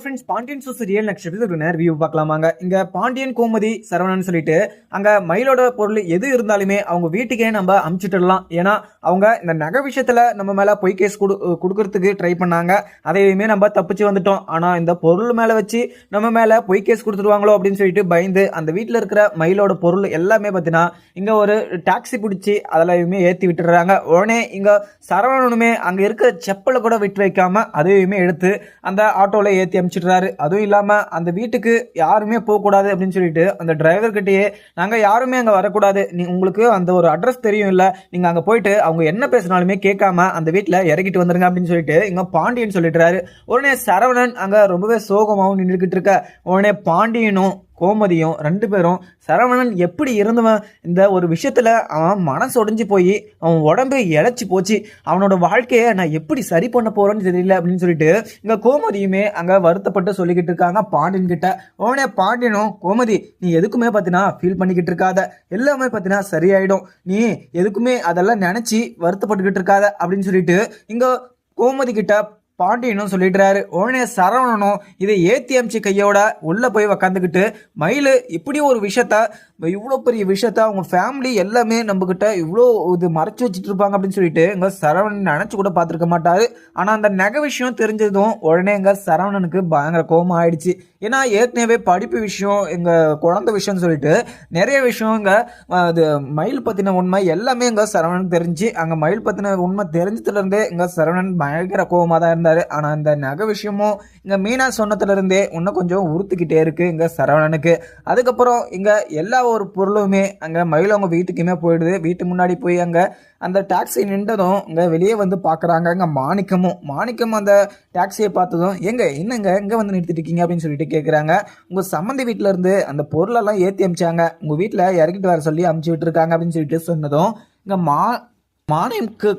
Friends Pandian சூஸ் real next episode review பார்க்கலாமாங்க. இங்க பாண்டியன் கோமதி சரவணன் சொல்லிட்டு அங்க மயிலோட பொருள் எது இருந்தாலுமே அவங்க வீட்டுக்கே நம்ம அமுச்சிட்டுடலாம். ஏன்னா அவங்க இந்த நகை விஷயத்துல நம்ம மேல பொய் கேஸ் கொடுக்கறதுக்கு ட்ரை பண்ணாங்க. அதையுமே நம்ம தப்பிச்சு வந்துட்டோம். ஆனா இந்த பொருள் மேல வச்சு நம்ம மேல பொய் கேஸ் கொடுத்துருவாங்களோ அப்படின்னு சொல்லிட்டு பயந்து அந்த வீட்டில் இருக்கிற மயிலோட பொருள் எல்லாமே பார்த்தீங்கன்னா இங்க ஒரு டாக்ஸி பிடிச்சி அதெல்லாமே ஏற்றி விட்டுறாங்க உடனே இங்க சரவணனுமே அங்க இருக்கிற செப்பலை கூட விட்டு வைக்காம அதையுமே எடுத்து அந்த ஆட்டோல ஏற்றி அனுப்பிச்சிடுறாரு அதுவும் இல்லாமல் அந்த வீட்டுக்கு யாருமே போகக்கூடாது அப்படின்னு சொல்லிட்டு அந்த டிரைவர்கிட்டயே நாங்கள் யாருமே அங்கே வரக்கூடாது. நீ உங்களுக்கு அந்த ஒரு அட்ரஸ் தெரியும் இல்லை. நீங்கள் அங்கே போயிட்டு அவங்க என்ன பேசினாலுமே கேட்காம அந்த வீட்டில் இறக்கிட்டு வந்துருங்க அப்படின்னு சொல்லிட்டு இங்கே பாண்டியன் சொல்லிட்டுறாரு உடனே சரவணன் அங்கே ரொம்பவே சோகமாகவும் நின்றுக்கிட்டு இருக்க. உடனே பாண்டியனும் கோமதியும் ரெண்டு பேரும் சரவணன் எப்படி இருந்தவன்? இந்த ஒரு விஷயத்தில் அவன் மனசு உடைஞ்சு போய் அவன் உடம்பு இழைச்சி போச்சு. அவனோட வாழ்க்கையை நான் எப்படி சரி பண்ண போகிறேன்னு தெரியல அப்படின்னு சொல்லிட்டு இங்கே கோமதியுமே அங்கே வருத்தப்பட்டு சொல்லிக்கிட்டு இருக்காங்க பாண்டியன் கிட்ட. உடனே பாண்டியனும் கோமதி நீ எதுக்குமே பார்த்தீங்கன்னா ஃபீல் பண்ணிக்கிட்டு இருக்காத. எல்லாமே பார்த்தீங்கன்னா சரியாயிடும். நீ எதுக்குமே அதெல்லாம் நினச்சி வருத்தப்பட்டுக்கிட்டு இருக்காத. அப்படின்னு சொல்லிட்டு இங்கே கோமதி கிட்ட பாண்டியனும் சொல்லிடுறாரு உடனே சரவணனும் இதை ஏத்தி அமிச்சு கையோட உள்ளே போய் உக்காந்துக்கிட்டு மயில் இப்படி ஒரு விஷயத்த இவ்வளோ பெரிய விஷயத்த அவங்க ஃபேமிலி எல்லாமே நம்மக்கிட்ட இவ்வளோ இது மறைச்சி வச்சுட்டு இருப்பாங்க அப்படின்னு சொல்லிட்டு எங்கள் சரவணன் நினச்சி கூட பார்த்துருக்க மாட்டார். ஆனால் அந்த நகை விஷயம் தெரிஞ்சதும் உடனே எங்கள் சரவணனுக்கு பயங்கர கோபம் ஆயிடுச்சு. ஏன்னா ஏற்கனவே படிப்பு விஷயம் எங்கள் குழந்தை விஷயம்னு சொல்லிட்டு நிறைய விஷயம் இங்கே அது மயில் பற்றின உண்மை எல்லாமே எங்கள் சரவணனுக்கு தெரிஞ்சு அங்கே மயில் பற்றின உண்மை தெரிஞ்சதுலேருந்தே எங்கள் சரவணன் பயங்கர கோபமாக தான் இருந்தார். ஆனால் இந்த நகை விஷயமும் இங்கே மீனா சொன்னதுலேருந்தே இன்னும் கொஞ்சம் உறுத்துக்கிட்டே இருக்குது இங்கே சரவணனுக்கு. அதுக்கப்புறம் இங்கே எல்லா ஒரு பொருளுமே அங்கே மயில் அவங்க வீட்டுக்குமே போயிடுது. வீட்டு முன்னாடி போய் அங்கே அந்த டாக்ஸி நின்றதும் இங்கே வெளியே வந்து பார்க்குறாங்க இங்கே மாணிக்கமும் மாணிக்கம் அந்த டாக்ஸியை பார்த்ததும் எங்கே என்னங்க? எங்கே வந்து நிறுத்திட்டு இருக்கீங்க அப்படின்னு சொல்லிட்டு கேட்குறாங்க உங்கள் சம்மந்தி வீட்டில் இருந்து அந்த பொருளெல்லாம் ஏற்றி அமிச்சாங்க. உங்கள் வீட்டில் இறக்கிட்டு வர சொல்லி அமுச்சு விட்டுருக்காங்க அப்படின்னு சொல்லிட்டு சொன்னதும் இங்கே மா மாணிக்கு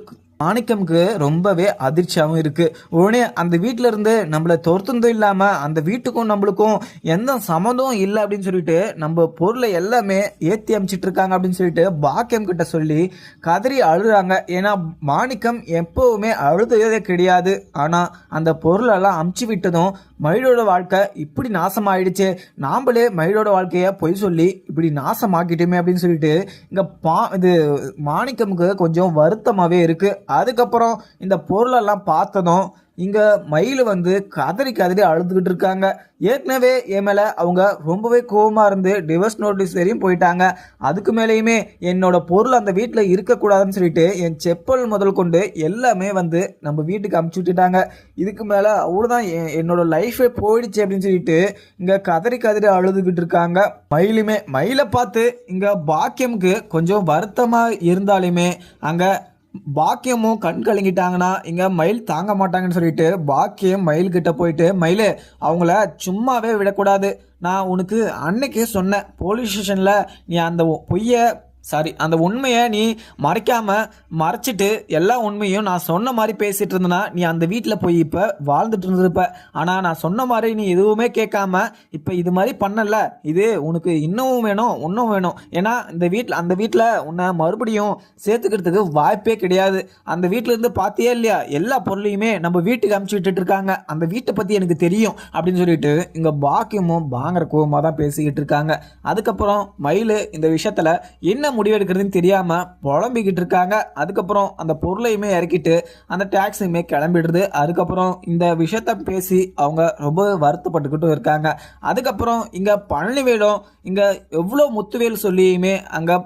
மாணிக்கம்க்கு ரொம்பவே அதிர்ச்சியாகவும் இருக்குது உடனே அந்த வீட்டில் இருந்து நம்மளை துரத்துனதும் இல்லாமல் அந்த வீட்டுக்கும் நம்மளுக்கும் எந்த சம்மந்தம் இல்லை அப்படின்னு சொல்லிட்டு நம்ம பொருளை எல்லாமே ஏற்றி அமைச்சிட்டு இருக்காங்க அப்படின்னு சொல்லிட்டு பாக்கியம் கிட்ட சொல்லி கதறி அழுகிறாங்க ஏன்னா மாணிக்கம் எப்போவுமே அழுததே கிடையாது. ஆனால் அந்த பொருளெல்லாம் அமுச்சு விட்டதும் மயிலோட வாழ்க்கை இப்படி நாசமாயிடுச்சு. நாம்ளே மயிலோட வாழ்க்கையை பொய் சொல்லி இப்படி நாசமாக்கிட்டோமே அப்படின்னு சொல்லிட்டு இங்கே பா இது மாணிக்கமுக்கு கொஞ்சம் வருத்தமாகவே இருக்குது அதுக்கப்புறம் இந்த பொருளெல்லாம் பார்த்ததும் இங்கே மயில் வந்து கதறி கதறி அழுதுகிட்டு இருக்காங்க. ஏற்கனவே என் மேலே அவங்க ரொம்பவே கோபமாக இருந்து டிவர்ஸ் நோட்டீஸ் வரையும் போயிட்டாங்க. அதுக்கு மேலேயுமே என்னோட பொருள் அந்த வீட்டில் இருக்கக்கூடாதுன்னு சொல்லிட்டு என் செப்பல் முதல் கொண்டு எல்லாமே வந்து நம்ம வீட்டுக்கு அமுச்சு விட்டுட்டாங்க. இதுக்கு மேலே அவ்வளோதான் என்னோட லைஃபே போயிடுச்சு அப்படின்னு சொல்லிட்டு இங்கே கதறி கதறி அழுதுகிட்டு இருக்காங்க மயிலுமே. மயிலை பார்த்து இங்கே பாக்கியம்க்கு கொஞ்சம் வருத்தமாக இருந்தாலுமே அங்கே பாக்கியமும் கண் கலங்கிட்டாங்கன்னா இங்கே மயில் தாங்க மாட்டாங்கன்னு சொல்லிட்டு பாக்கியம் மயில் கிட்ட போயிட்டு மயில் அவங்கள சும்மாவே விடக்கூடாது. நான் உனக்கு அன்னைக்கே சொன்னேன் போலீஸ் ஸ்டேஷனில் நீ அந்த பொய்யை சாரி அந்த உண்மையை நீ மறைக்காம மறைச்சிட்டு எல்லா உண்மையும் நான் சொன்ன மாதிரி பேசிகிட்டு இருந்தனா நீ அந்த வீட்டில் போய் இப்போ வாழ்ந்துட்டு இருந்திருப்ப. ஆனால் நான் சொன்ன மாதிரி நீ எதுவுமே கேட்காம இப்போ இது மாதிரி பண்ணல. இது உனக்கு இன்னமும் வேணும் இன்னும் வேணும். ஏன்னா இந்த வீட்டில் அந்த வீட்டில் உன்னை மறுபடியும் சேர்த்துக்கிறதுக்கு வாய்ப்பே கிடையாது. அந்த வீட்டில் இருந்து பார்த்தியே இல்லையா? எல்லா பொருளையுமே நம்ம வீட்டுக்கு அமுச்சு விட்டுட்டு இருக்காங்க. அந்த வீட்டை பற்றி எனக்கு தெரியும் அப்படின்னு சொல்லிட்டு இங்கே பாக்கியமும் பாங்கிற கோவமாக தான் பேசிக்கிட்டு இருக்காங்க. அதுக்கப்புறம் மயில் இந்த விஷயத்தில் என்ன முடிவெடுக்கிறதுன்னு தெரியாமல் புலம்பிக்கிட்டு இருக்காங்க. அதுக்கப்புறம் அந்த பொருளையுமே இறக்கிட்டு அந்த டேக்ஸியுமே கிளம்பிடுது அதுக்கப்புறம் இந்த விஷயத்த பேசி அவங்க ரொம்ப வருத்தப்பட்டுக்கிட்டும் இருக்காங்க. அதுக்கப்புறம் இங்கே பழனிவேலும் இங்கே எவ்வளோ முத்துவேல் சொல்லியுமே அங்கே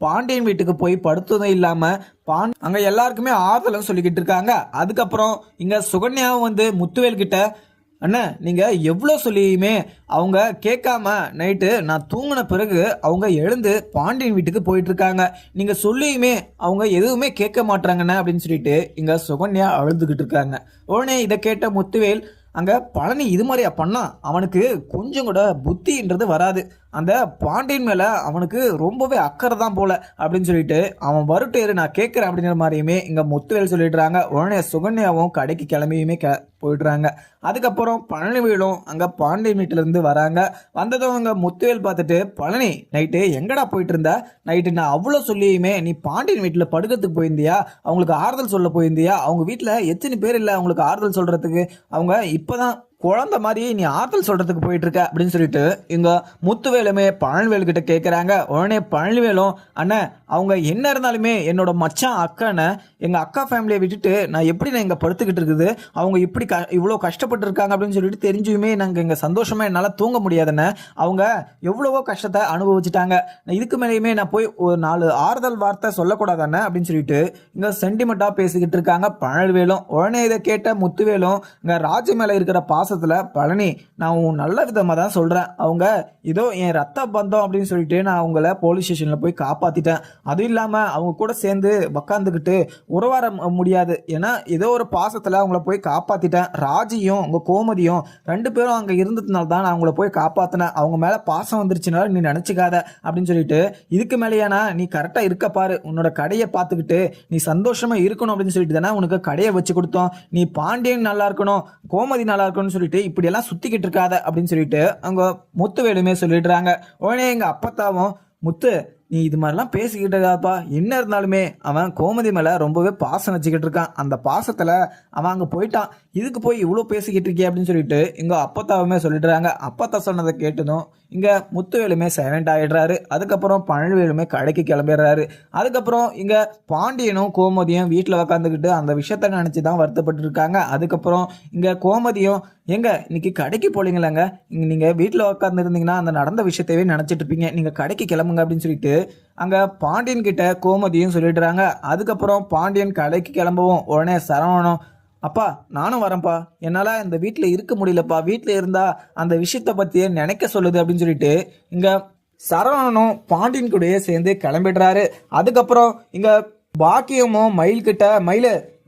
பாண்டியன் வீட்டுக்கு போய் படுத்ததும் இல்லாமல் பான் அங்கே எல்லாருக்குமே ஆறுதலும் சொல்லிக்கிட்டு இருக்காங்க. அதுக்கப்புறம் இங்கே சுகன்யாவும் வந்து முத்துவேல் கிட்ட அண்ணா நீங்கள் எவ்வளோ சொல்லியுமே அவங்க கேட்காம நைட்டு நான் தூங்கின பிறகு அவங்க எழுந்து பாண்டியன் வீட்டுக்கு போயிட்டுருக்காங்க. நீங்கள் சொல்லியுமே அவங்க எதுவுமே கேட்க மாட்டாங்கண்ணே அப்படின்னு சொல்லிட்டு இங்கே சுகன்யா அழுதுகிட்டு இருக்காங்க உடனே இதை கேட்ட முத்துவேல் அங்கே பழனி இது மாதிரியா பண்ணா? அவனுக்கு கொஞ்சம் கூட புத்தின்றது வராது. அந்த பாண்டியன் மேலே அவனுக்கு ரொம்பவே அக்கறை தான் போல அப்படின்னு சொல்லிட்டு அவன் வருட்டேரு நான் கேட்குறேன் அப்படிங்கிற மாதிரியுமே இங்கே முத்துவேல் சொல்லிடுறாங்க. உடனே சுகன்யாவும் கடைக்கு கிளம்பியுமே க போயிடுறாங்க. அதுக்கப்புறம் பழனி வீடும் அங்கே பாண்டியன் வீட்டிலேருந்து வராங்க. வந்ததும் அங்கே முத்துவேல் பார்த்துட்டு பழனி நைட்டு எங்கடா போயிட்டு இருந்த நைட்டு நான் அவ்வளோ சொல்லியுமே நீ பாண்டியன் வீட்டில் படுக்கிறதுக்கு போயிருந்தியா? அவங்களுக்கு ஆறுதல் சொல்ல போயிருந்தியா? அவங்க வீட்டில் எத்தனை பேர் இல்லை அவங்களுக்கு ஆறுதல் சொல்கிறதுக்கு அவங்க இப்போ தான் குழந்தை மாதிரி நீ ஆறுதல் சொல்கிறதுக்கு போயிட்டு இருக்க அப்படின்னு சொல்லிட்டு இங்கே முத்துவேலுமே பழனிவேலு கிட்ட கேட்குறாங்க உடனே பழனிவேலும் அண்ணன் அவங்க என்ன இருந்தாலுமே என்னோட மச்சான் அக்கானை எங்கள் அக்கா ஃபேமிலியை விட்டுட்டு நான் எப்படி நான் இங்கே படுத்துக்கிட்டு இருக்குது? அவங்க இப்படி க இவ்வளோ கஷ்டப்பட்டு இருக்காங்க அப்படின்னு சொல்லிட்டு தெரிஞ்சுமே நாங்கள் இங்கே சந்தோஷமாக என்னால் தூங்க முடியாதுன்னு அவங்க எவ்வளவோ கஷ்டத்தை அனுபவிச்சுட்டாங்க. நான் இதுக்கு மேலேயுமே நான் போய் ஒரு நாலு ஆறுதல் வார்த்தை சொல்லக்கூடாதானே அப்படின்னு சொல்லிட்டு இங்கே சென்டிமெண்ட்டாக பேசிக்கிட்டு இருக்காங்க. பழனிவேலும் உடனே இதை கேட்ட முத்துவேலும் இங்கே ராஜு மேலே இருக்கிற பாசத்தில் பழனி நான் உன் நல்ல விதமாக தான் சொல்கிறேன் அவங்க ஏதோ என் ரத்த பந்தம் அப்படின்னு சொல்லிட்டு நான் அவங்கள போலீஸ் ஸ்டேஷனில் போய் காப்பாற்றிட்டேன் அதுவும் இல்லாமல் அவங்க கூட சேர்ந்து உக்காந்துக்கிட்டு உறவார முடியாது. ஏன்னா ஏதோ ஒரு பாசத்தில் அவங்கள போய் காப்பாற்றிட்டேன் ராஜியும் உங்கள் கோமதியும் ரெண்டு பேரும் அங்கே இருந்ததுனால தான் நான் அவங்கள போய் காப்பாற்றினேன் அவங்க மேலே பாசம் வந்துருச்சுனால நீ நினச்சிக்காத அப்படின்னு சொல்லிட்டு இதுக்கு மேலேயானா நீ கரெக்டாக இருக்க பாரு. உன்னோட கடையை பார்த்துக்கிட்டு நீ சந்தோஷமாக இருக்கணும் அப்படின்னு சொல்லிட்டு தானே உனக்கு கடையை வச்சு கொடுத்தோம். நீ பாண்டியன் நல்லா இருக்கணும் கோமதி நல்லா இருக்கணும்னு சொல்லிட்டு இப்படியெல்லாம் சுற்றிக்கிட்டு இருக்காத அப்படின்னு சொல்லிட்டு அவங்க முத்துவேலுமே சொல்லிடுறாங்க. உடனே எங்கள் அப்பத்தாவும் முத்து நீ இது மாதிரிலாம் பேசிக்கிட்டு இருக்காப்பா. என்ன இருந்தாலுமே அவன் கோமதி மேலே ரொம்பவே பாசம் வச்சுக்கிட்டு இருக்கான். அந்த பாசத்தில் அவன் அங்கே போயிட்டான். இதுக்கு போய் இவ்வளோ பேசிக்கிட்டு இருக்கே அப்படின்னு சொல்லிட்டு இங்கே அப்பத்தாவுமே சொல்லிடுறாங்க. அப்பத்தா சொன்னதை கேட்டதும் இங்கே முத்துவேலுமே சைலண்ட் ஆகிடுறாரு அதுக்கப்புறம் பழனிவேலுமே கடைக்கு கிளம்பிடுறாரு. அதுக்கப்புறம் இங்கே பாண்டியனும் கோமதியும் வீட்டில் உக்காந்துக்கிட்டு அந்த விஷயத்த நினச்சி தான் வருத்தப்பட்டு இருக்காங்க. அதுக்கப்புறம் இங்கே கோமதியும் எங்க இன்னைக்கு கடைக்கு போலீங்களாங்க. இங்கே நீங்கள் வீட்டில் உட்காந்துருந்தீங்கன்னா அந்த நடந்த விஷயத்தையே நினச்சிட்டு இருப்பீங்க. நீங்கள் கடைக்கு கிளம்புங்க அப்படின்னு சொல்லிட்டு அங்கே பாண்டியன் கிட்ட கோமதியும் சொல்லிடுறாங்க. அதுக்கப்புறம் பாண்டியன் கடைக்கு கிளம்பவும் உடனே சரவணம் அப்பா நானும் வரேன்ப்பா. என்னால் இந்த வீட்டில் இருக்க முடியலப்பா. வீட்டில் இருந்தால் அந்த விஷயத்தை பற்றியே நினைக்க சொல்லுது அப்படின்னு சொல்லிட்டு இங்கே சரவணனும் பாண்டியன் கூடயே சேர்ந்து கிளம்பிடுறாரு. அதுக்கப்புறம் இங்கே பாக்கியமும் மயில் கிட்ட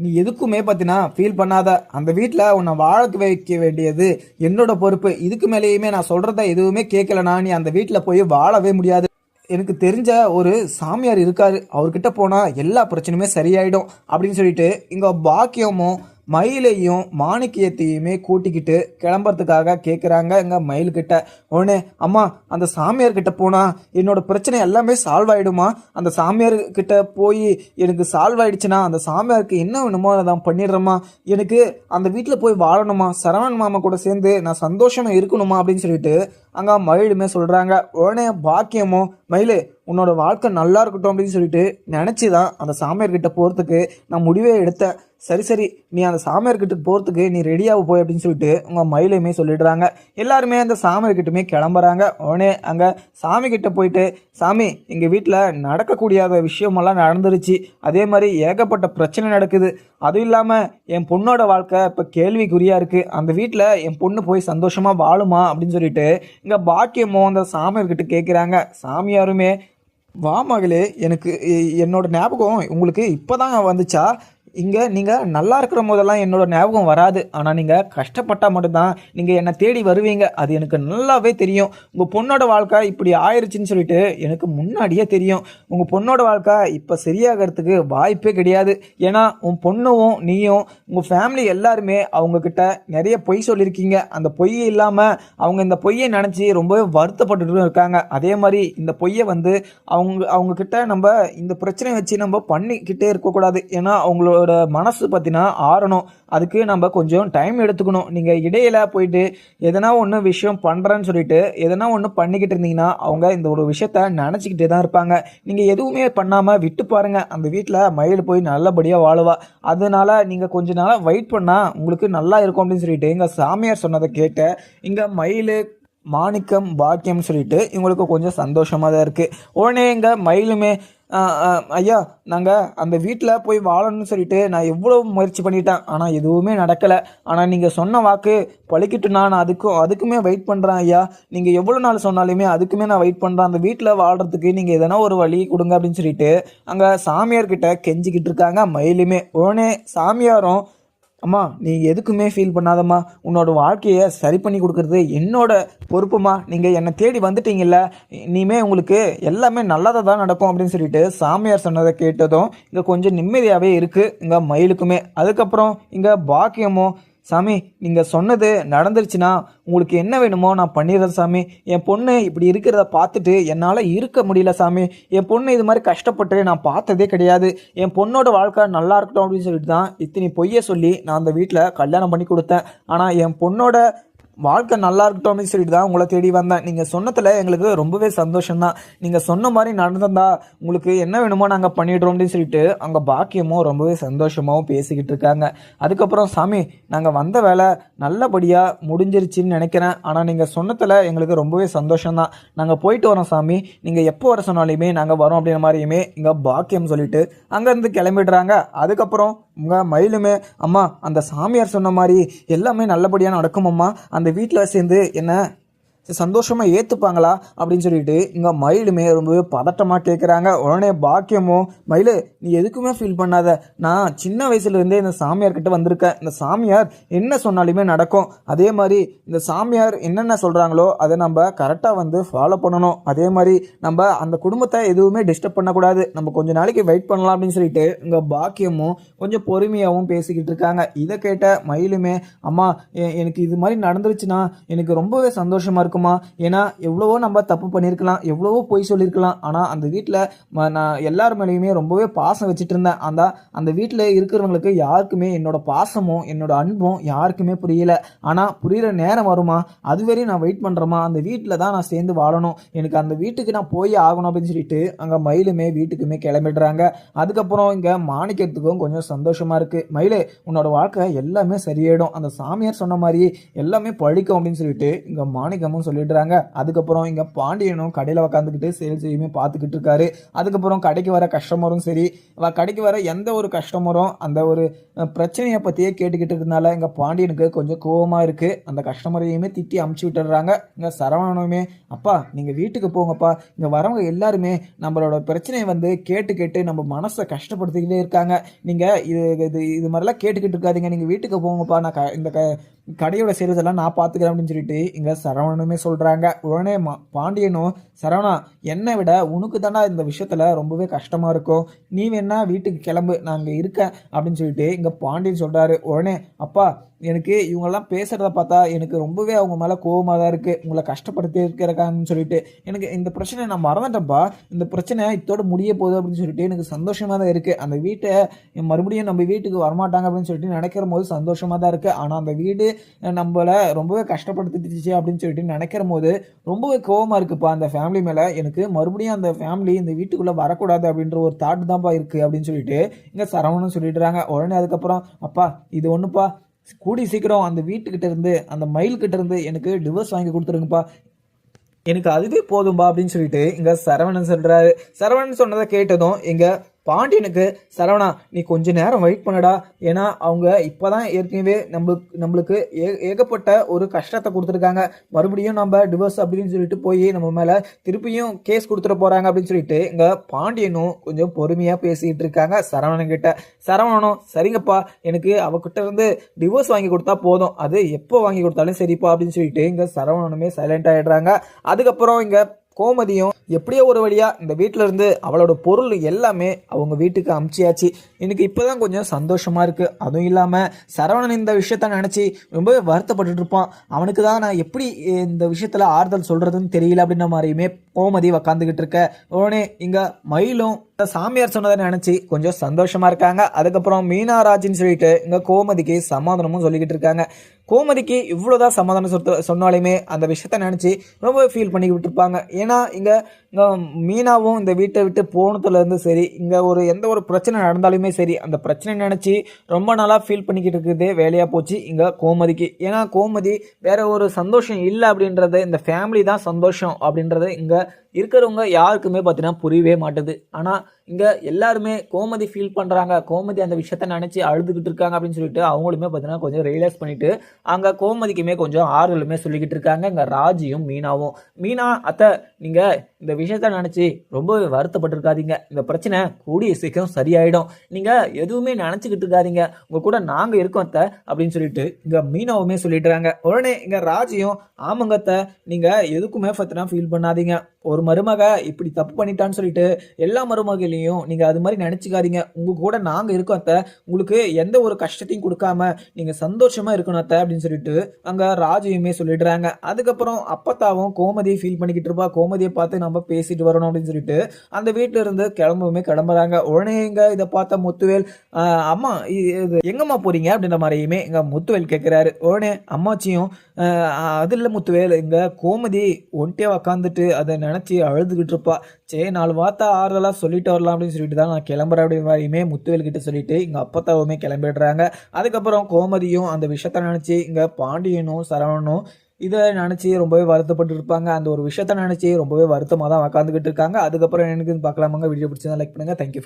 நீ எதுக்குமே பார்த்தீங்கன்னா ஃபீல் பண்ணாத. அந்த வீட்டில் உன்னை வாழ வைக்க வேண்டியது என்னோட பொறுப்பு. இதுக்கு மேலேயுமே நான் சொல்கிறத எதுவுமே கேட்கலனா நீ அந்த வீட்டில் போய் வாழவே முடியாது. எனக்கு தெரிஞ்ச ஒரு சாமியார் இருக்கார். அவர்கிட்ட போனால் எல்லா பிரச்சனையுமே சரியாயிடும் அப்படின்னு சொல்லிட்டு இங்கே பாக்கியமும் மயிலையும் மாணிக்கியத்தையுமே கூட்டிக்கிட்டு கிளம்புறதுக்காக கேட்குறாங்க எங்கள் மயில்கிட்ட உடனே அம்மா அந்த சாமியார் போனால் போனா என்னோட பிரச்சனை எல்லாமே சால்வ் ஆகிடுமா அந்த சாமியார்கிட்ட போய் எனக்கு சால்வ் ஆகிடுச்சுன்னா அந்த சாமியாருக்கு என்ன வேணுமோ அதை நான் பண்ணிடுறேம்மா. எனக்கு அந்த வீட்டில் போய் வாழணுமா? சரவணன் மாமா கூட சேர்ந்து நான் சந்தோஷமாக இருக்கணுமா? அப்படின்னு சொல்லிட்டு அங்கே மயிலுமே சொல்கிறாங்க உடனே பாக்கியமும் மயிலு உன்னோட வாழ்க்கை நல்லா இருக்கட்டும் அப்படின்னு சொல்லிட்டு நினச்சி தான் அந்த சாமியார்கிட்ட போகிறதுக்கு நான் முடிவே எடுத்தேன். சரி சரி. நீ அந்த சாமியார்கிட்ட போகிறதுக்கு நீ ரெடியாக போய் அப்படின்னு சொல்லிட்டு உங்கள் மயிலையுமே சொல்லிடுறாங்க. எல்லாருமே அந்த சாமியார்கிட்டமே கிளம்புறாங்க. உடனே அங்கே சாமி கிட்ட போயிட்டு சாமி எங்கள் வீட்டில் நடக்கக்கூடியாத விஷயமெல்லாம் நடந்துருச்சு. அதே மாதிரி ஏகப்பட்ட பிரச்சனை நடக்குது. அதுவும் இல்லாமல் என் பொண்ணோட வாழ்க்கை இப்போ கேள்விக்குறியாக இருக்குது அந்த வீட்டில் என் பொண்ணு போய் சந்தோஷமாக வாழுமா? அப்படின்னு சொல்லிட்டு இங்கே பாக்கியமோ அந்த சாமியார்கிட்ட கேட்குறாங்க சாமியாருமே வா மகளே எனக்கு என்னோட ஞாபகம் உங்களுக்கு இப்போதாங்க வந்துச்சா? இங்கே நீங்கள் நல்லா இருக்கிற போதெல்லாம் என்னோட ஞாபகம் வராது. ஆனால் நீங்கள் கஷ்டப்பட்டால் மட்டும்தான் நீங்கள் என்னை தேடி வருவீங்க. அது எனக்கு நல்லாவே தெரியும். உங்கள் பொண்ணோட வாழ்க்கை இப்படி ஆயிருச்சுன்னு சொல்லிட்டு எனக்கு முன்னாடியே தெரியும். உங்கள் பொண்ணோட வாழ்க்கை இப்போ சரியாகிறதுக்கு வாய்ப்பே கிடையாது. ஏன்னா உன் பொண்ணும் நீயும் உங்கள் ஃபேமிலி எல்லாருமே அவங்கக்கிட்ட நிறைய பொய் சொல்லியிருக்கீங்க. அந்த பொய் இல்லாமல் அவங்க இந்த பொய்யை நினச்சி ரொம்பவே வருத்தப்பட்டுட்டு இருக்காங்க. அதே மாதிரி இந்த பொய்யை வந்து அவங்க அவங்கக்கிட்ட நம்ம இந்த பிரச்சனையை வச்சு நம்ம பண்ணிக்கிட்டே இருக்கக்கூடாது. ஏன்னா அவங்களோட மனசு பார்த்தீங்கன்னா ஆறணும். அதுக்கு நம்ம கொஞ்சம் டைம் எடுத்துக்கணும். நீங்கள் இடையில போயிட்டு எதனா ஒன்று விஷயம் பண்ணுறேன்னு சொல்லிட்டு எதனா ஒன்று பண்ணிக்கிட்டு இருந்தீங்கன்னா அவங்க இந்த ஒரு விஷயத்த நினச்சிக்கிட்டே தான் இருப்பாங்க. நீங்கள் எதுவுமே பண்ணாமல் விட்டு பாருங்கள் அந்த வீட்டில் மயில் போய் நல்லபடியாக வாழுவா. அதனால நீங்கள் கொஞ்ச நாளாக வெயிட் பண்ணால் உங்களுக்கு நல்லா இருக்கும் அப்படின்னு சொல்லிட்டு எங்கள் சாமியார் சொன்னதை கேட்ட இங்கே மயில் மாணிக்கம் பாக்கியம்னு சொல்லிட்டு இவங்களுக்கு கொஞ்சம் சந்தோஷமாக தான் இருக்குது உடனே எங்கள் மயிலுமே ஐயா நாங்கள் அந்த வீட்டில் போய் வாழணும்னு சொல்லிட்டு நான் எவ்வளோ முயற்சி பண்ணிட்டேன். ஆனால் எதுவுமே நடக்கலை. ஆனால் நீங்கள் சொன்ன வாக்கு பழிக்கிட்டுனா நான் அதுக்கும் அதுக்குமே வெயிட் பண்ணுறேன் ஐயா. நீங்கள் எவ்வளோ நாள் சொன்னாலுமே அதுக்குமே நான் வெயிட் பண்ணுறேன் அந்த வீட்டில் வாழ்கிறதுக்கு நீங்கள் எதனா ஒரு வழி கொடுங்க அப்படின்னு சொல்லிட்டு அங்கே சாமியார்கிட்ட கெஞ்சிக்கிட்டு இருக்காங்க மயிலுமே. உடனே சாமியாரும் அம்மா நீ எதுக்குமே ஃபீல் பண்ணாதம்மா. உன்னோட வாழ்க்கையை சரி பண்ணி கொடுக்கறது என்னோட பொறுப்புமா. நீங்கள் என்னை தேடி வந்துட்டீங்கல்ல. இனிமே உங்களுக்கு எல்லாமே நல்லதாக தான் நடக்கும் அப்படின்னு சொல்லிட்டு சாமியார் சொன்னதை கேட்டதும் இங்கே கொஞ்சம் நிம்மதியாகவே இருக்குது இங்கே மயிலுக்குமே. அதுக்கப்புறம் இங்கே பாக்கியமும் சாமி நீங்கள் சொன்னது நடந்துருச்சுன்னா உங்களுக்கு என்ன வேணுமோ நான் பண்ணிடுறேன் சாமி. என் பொண்ணு இப்படி இருக்கிறத பார்த்துட்டு என்னால் இருக்க முடியல சாமி. என் பொண்ணு இது மாதிரி கஷ்டப்பட்டு நான் பார்த்ததே கிடையாது. என் பொண்ணோட வாழ்க்கை நல்லா இருக்கட்டும் அப்படின்னு சொல்லிட்டு தான் இத்தனை பொய்யை சொல்லி நான் அந்த வீட்டில் கல்யாணம் பண்ணி கொடுத்தேன். ஆனால் என் பொண்ணோட வாழ்க்கை நல்லா இருக்கட்டும் சொல்லிட்டு தான் உங்களை தேடி வந்தேன். நீங்கள் சொன்னதில் எங்களுக்கு ரொம்பவே சந்தோஷம் தான் நீங்கள் சொன்ன மாதிரி நடந்ததா உங்களுக்கு என்ன வேணுமோ நாங்கள் பண்ணிடுறோம் அப்படின்னு சொல்லிட்டு அங்கே பாக்கியமும் ரொம்பவே சந்தோஷமாகவும் பேசிக்கிட்டு இருக்காங்க. அதுக்கப்புறம் சாமி நாங்கள் வந்த வேலை நல்லபடியாக முடிஞ்சிருச்சுன்னு நினைக்கிறேன். ஆனால் நீங்கள் சொன்னதில் எங்களுக்கு ரொம்பவே சந்தோஷம் தான் நாங்கள் போயிட்டு வரோம் சாமி. நீங்கள் எப்போ வர சொன்னாலுமே நாங்கள் வரோம் அப்படின்ற மாதிரியுமே இங்கே பாக்கியம் சொல்லிட்டு அங்கேருந்து கிளம்பிடுறாங்க. அதுக்கப்புறம் உங்கள் மயிலுமே அம்மா அந்த சாமியார் சொன்ன மாதிரி எல்லாமே நல்லபடியாக நடக்கும் அம்மா அந்த வீட்டில் சேர்ந்து என்ன சந்தோஷமாக ஏற்றுப்பாங்களா அப்படின்னு சொல்லிட்டு இங்கே மயிலுமே ரொம்பவே பதட்டமாக கேட்குறாங்க உடனே பாக்கியமும் மயிலு நீ எதுக்குமே ஃபீல் பண்ணாத. நான் சின்ன வயசுலேருந்தே இந்த சாமியார்கிட்ட வந்திருக்கேன். இந்த சாமியார் என்ன சொன்னாலுமே நடக்கும். அதே மாதிரி இந்த சாமியார் என்னென்ன சொல்கிறாங்களோ அதை நம்ம கரெக்டாக வந்து ஃபாலோ பண்ணணும். அதே மாதிரி நம்ம அந்த குடும்பத்தை எதுவுமே டிஸ்டர்ப் பண்ணக்கூடாது. நம்ம கொஞ்ச நாளைக்கு வெயிட் பண்ணலாம் அப்படின்னு சொல்லிட்டு இங்கே பாக்கியமும் கொஞ்சம் பொறுமையாகவும் பேசிக்கிட்டு இருக்காங்க. இதை கேட்ட மயிலுமே அம்மா எனக்கு இது மாதிரி நடந்துருச்சுன்னா எனக்கு ரொம்பவே சந்தோஷமாக இருக்குது இருக்குமா ஏன்னா எவ்வளவோ நம்ம தப்பு பண்ணியிருக்கலாம் எவ்வளவோ பொய் சொல்லியிருக்கலாம் ஆனால் அந்த வீட்டில் நான் எல்லார் மேலேயுமே ரொம்பவே பாசம் வச்சுட்டு இருந்தேன். அந்த அந்த வீட்டில் இருக்கிறவங்களுக்கு யாருக்குமே என்னோட பாசமும் என்னோட அன்பும் யாருக்குமே புரியல. ஆனால் புரியிற நேரம் வருமா? அதுவரையும் நான் வெயிட் பண்ணுறேமா அந்த வீட்டில் தான் நான் சேர்ந்து வாழணும். எனக்கு அந்த வீட்டுக்கு நான் போய் ஆகணும் அப்படின்னு சொல்லிட்டு அங்கே மயிலுமே வீட்டுக்குமே கிளம்பிடுறாங்க. அதுக்கப்புறம் இங்கே மாணிக்கத்துக்கும் கொஞ்சம் சந்தோஷமாக இருக்குது மயிலே உன்னோட வாழ்க்கை எல்லாமே சரியாயிடும். அந்த சாமியார் சொன்ன மாதிரி எல்லாமே பழிக்கும் அப்படின்னு சொல்லிட்டு இங்கே மாணிக்கமும் சொல்லிடுறாங்க. அதுக்கப்புறம் இங்கே பாண்டியனும் கடையில் உக்காந்துக்கிட்டு சேல்ஸையுமே பார்த்துக்கிட்டு இருக்காரு. அதுக்கப்புறம் கடைக்கு வர கஸ்டமரும் சரி கடைக்கு வர எந்த ஒரு கஸ்டமரும் அந்த ஒரு பிரச்சனையை பற்றியே கேட்டுக்கிட்டு இருந்தால இங்கே பாண்டியனுக்கு கொஞ்சம் கோவமாக இருக்குது அந்த கஸ்டமரையுமே திட்டி அமுச்சு விட்டுடுறாங்க. இங்கே சரவணனுமே அப்பா நீங்கள் வீட்டுக்கு போங்கப்பா. இங்கே வரவங்க எல்லாருமே நம்மளோட பிரச்சனையை வந்து கேட்டு கேட்டு நம்ம மனசை கஷ்டப்படுத்திக்கிட்டே இருக்காங்க. நீங்கள் இது இது இது மாதிரிலாம் கேட்டுக்கிட்டு இருக்காதீங்க. நீங்கள் வீட்டுக்கு போங்கப்பா. நான் க இந்த க கடையோட செய்கிறதெல்லாம் நான் பார்த்துக்கிறேன் அப்படின்னு சொல்லிட்டு இங்கே சரவணனுமே சொல்கிறாங்க உடனே மா பாண்டியனும் சரவணா என்னை விட உனக்கு தானே இந்த விஷயத்தில் ரொம்பவே கஷ்டமாக இருக்கும் நீ வேணா வீட்டுக்கு கிளம்பு நான் இங்கே இருக்கேன் அப்படின்னு சொல்லிட்டு இங்கே பாண்டியன் சொல்கிறாரு உடனே அப்பா எனக்கு இவங்கெல்லாம் பேசுகிறத பார்த்தா எனக்கு ரொம்பவே அவங்க மேலே கோவமாக தான் இருக்குது உங்களை கஷ்டப்படுத்தி இருக்கிறக்காங்கன்னு சொல்லிட்டு எனக்கு இந்த பிரச்சனை நான் மறந்துட்டேன்ப்பா இந்த பிரச்சனை இதோட முடிய போகுது அப்படின்னு சொல்லிட்டு எனக்கு சந்தோஷமாக தான் இருக்குது அந்த வீட்டை மறுபடியும் நம்ம வீட்டுக்கு வரமாட்டாங்க அப்படின்னு சொல்லிட்டு நினைக்கிற போது சந்தோஷமாக தான் இருக்குது ஆனால் அந்த வீடு நம்மளை ரொம்பவே கஷ்டப்படுத்திடுச்சு அப்படின்னு சொல்லிட்டு நினைக்கிற போது ரொம்பவே கோவமாக இருக்குப்பா. அந்த ஃபேமிலி மேலே எனக்கு மறுபடியும் அந்த ஃபேமிலி இந்த வீட்டுக்குள்ளே வரக்கூடாது அப்படின்ற ஒரு தாட் தான்ப்பா இருக்குது அப்படின்னு சொல்லிட்டு இங்கே சரவணன் சொல்லிடுறாங்க. உடனே அதுக்கப்புறம் அப்பா இது ஒன்றுப்பா கூடி சீக்கிரம் அந்த வீட்டுக்கிட்ட இருந்து அந்த மயில்கிட்ட இருந்து எனக்கு டிவோர்ஸ் வாங்கி கொடுத்துருங்கப்பா. எனக்கு அதுவே போதும்பா அப்படின்னு சொல்லிட்டு இங்கே சரவணன் சொல்கிறாரு சரவணன் சொன்னதை கேட்டதும் எங்கள் பாண்டியனுக்கு சரவணா நீ கொஞ்ச நேரம் வெயிட் பண்ணடா. ஏன்னா அவங்க இப்போதான் ஏற்கனவே நம்மளுக்கு நம்மளுக்கு ஏ ஏகப்பட்ட ஒரு கஷ்டத்தை கொடுத்துருக்காங்க. மறுபடியும் நம்ம டிவோர்ஸ் அப்படின்னு சொல்லிட்டு போய் நம்ம மேலே திருப்பியும் கேஸ் கொடுத்துட போகிறாங்க அப்படின்னு சொல்லிட்டு இங்கே பாண்டியனும் கொஞ்சம் பொறுமையாக பேசிக்கிட்டு இருக்காங்க சரவணன் கிட்ட. சரவணனும் சரிங்கப்பா எனக்கு அவகிட்ட இருந்து டிவோர்ஸ் வாங்கி கொடுத்தா போதும். அது எப்போ வாங்கி கொடுத்தாலும் சரிப்பா அப்படின்னு சொல்லிட்டு இங்கே சரவணனுமே சைலண்ட் ஆகிடுறாங்க அதுக்கப்புறம் இங்கே கோமதியும் எப்படியோ ஒரு வழியாக இந்த வீட்டில் இருந்து அவளோட பொருள் எல்லாமே அவங்க வீட்டுக்கு அமுச்சியாச்சு. எனக்கு இப்போதான் கொஞ்சம் சந்தோஷமாக இருக்குது அதுவும் இல்லாமல் சரவணன் இந்த விஷயத்த நினச்சி ரொம்பவே வருத்தப்பட்டுட்டு இருப்பான். அவனுக்கு தான் நான் எப்படி இந்த விஷயத்தில் ஆறுதல் சொல்கிறதுன்னு தெரியல அப்படின்ற மாதிரியுமே கோமதி உக்காந்துக்கிட்டு இருக்க உடனே இங்க மயிலும் சாமியார் சொன்னதை நினைச்சு கொஞ்சம் சந்தோஷமா இருக்காங்க. அதுக்கப்புறம் மீனாராஜின்னு சொல்லிட்டு இங்க கோமதிக்கு சமாதானமும் சொல்லிக்கிட்டு இருக்காங்க. கோமதிக்கு இவ்வளோதான் சமாதானம் சொன்னாலுமே அந்த விஷயத்த நினச்சி ரொம்ப ஃபீல் பண்ணிக்கிட்டு இருப்பாங்க. ஏன்னா இங்கே இங்கே மீனாவும் இந்த வீட்டை விட்டு போனதுலேருந்து சரி இங்கே ஒரு எந்த ஒரு பிரச்சனை நடந்தாலுமே சரி அந்த பிரச்சனை நினச்சி ரொம்ப நாளாக ஃபீல் பண்ணிக்கிட்டு இருக்கிறதே வேலையாக போச்சு இங்கே கோமதிக்கு. ஏன்னா கோமதி வேறு ஒரு சந்தோஷம் இல்லை அப்படின்றது இந்த ஃபேமிலி தான் சந்தோஷம் அப்படின்றது இங்கே இருக்கிறவங்க யாருக்குமே பார்த்தீங்கன்னா புரியவே மாட்டுது. ஆனால் இங்கே எல்லாருமே கோமதி ஃபீல் பண்ணுறாங்க கோமதி அந்த விஷயத்த நினச்சி அழுதுகிட்டு இருக்காங்க அப்படின்னு சொல்லிட்டு அவங்களுமே பார்த்தீங்கன்னா கொஞ்சம் ரியலைஸ் பண்ணிவிட்டு அங்கே கோமதிக்குமே கொஞ்சம் ஆறுதலுமே சொல்லிக்கிட்டு இருக்காங்க. இங்கே ராஜியும் மீனாவும். மீனா அத்தை நீங்கள் இந்த விஷயத்த நினச்சி ரொம்ப வருத்தப்பட்டிருக்காதீங்க. இந்த பிரச்சனை கூடிய சீக்கிரம் சரியாயிடும். நீங்கள் எதுவுமே நினச்சிக்கிட்டு இருக்காதீங்க. உங்கள் கூட நாங்கள் இருக்கோம் அத்தை அப்படின்னு சொல்லிட்டு இங்கே மீனாவுமே சொல்லிடுறாங்க. உடனே இங்கே ராஜியும் ஆமாங்க அத்தை நீங்கள் எதுக்குமே பார்த்தீங்கன்னா ஃபீல் பண்ணாதீங்க. ஒரு மருமக இப்படி தப்பு பண்ணிட்டான்னு சொல்லிட்டு எல்லா மருமகளையும் நீங்கள் அது மாதிரி நினச்சிக்காதீங்க. உங்கள் கூட நாங்கள் இருக்கோம் அத்தை. உங்களுக்கு எந்த ஒரு கஷ்டத்தையும் கொடுக்காம நீங்கள் சந்தோஷமாக இருக்கணும் அத்தை அப்படின்னு சொல்லிட்டு அங்கே ராஜையுமே சொல்லிடுறாங்க. அதுக்கப்புறம் அப்பத்தாவும் கோமதியை ஃபீல் பண்ணிக்கிட்டு இருப்பா. கோமதியை பார்த்து நம்ம பேசிட்டு வரணும் அப்படின்னு சொல்லிட்டு அந்த வீட்டில இருந்து கிளம்பவுமே கிளம்புறாங்க. உடனே எங்க இதை பார்த்த முத்துவேல் அம்மா இது எங்கம்மா போறீங்க? அப்படின்ற மாதிரியுமே எங்கள் முத்துவேல் கேட்குறாரு உடனே அம்மாச்சியும் அது இல்லை முத்துவேல் இங்கே கோமதி ஒன்ட்டியாக உக்காந்துட்டு அதை நினச்சி அழுதுகிட்டு இருப்பா. சே நாலு வார்த்தை ஆறுதலாக சொல்லிட்டு வரலாம் அப்படின்னு சொல்லிட்டு தான் நான் கிளம்புறேன் அப்படி மாதிரியுமே முத்துவேல் கிட்ட சொல்லிட்டு இங்கே அப்பத்தாவுமே கிளம்பிடுறாங்க. அதுக்கப்புறம் கோமதியும் அந்த விஷயத்த நினச்சி இங்கே பாண்டியனும் சரவணனும் இதை நினச்சி ரொம்பவே வருத்தப்பட்டு இருப்பாங்க. அந்த ஒரு விஷயத்த நினச்சி ரொம்பவே வருத்தமாக தான் உக்காந்துக்கிட்டு இருக்காங்க. அதுக்கப்புறம் எனக்கு பார்க்கலாமாங்க வீடியோ பிடிச்சதா லைக் பண்ணுங்கள் தேங்க்யூ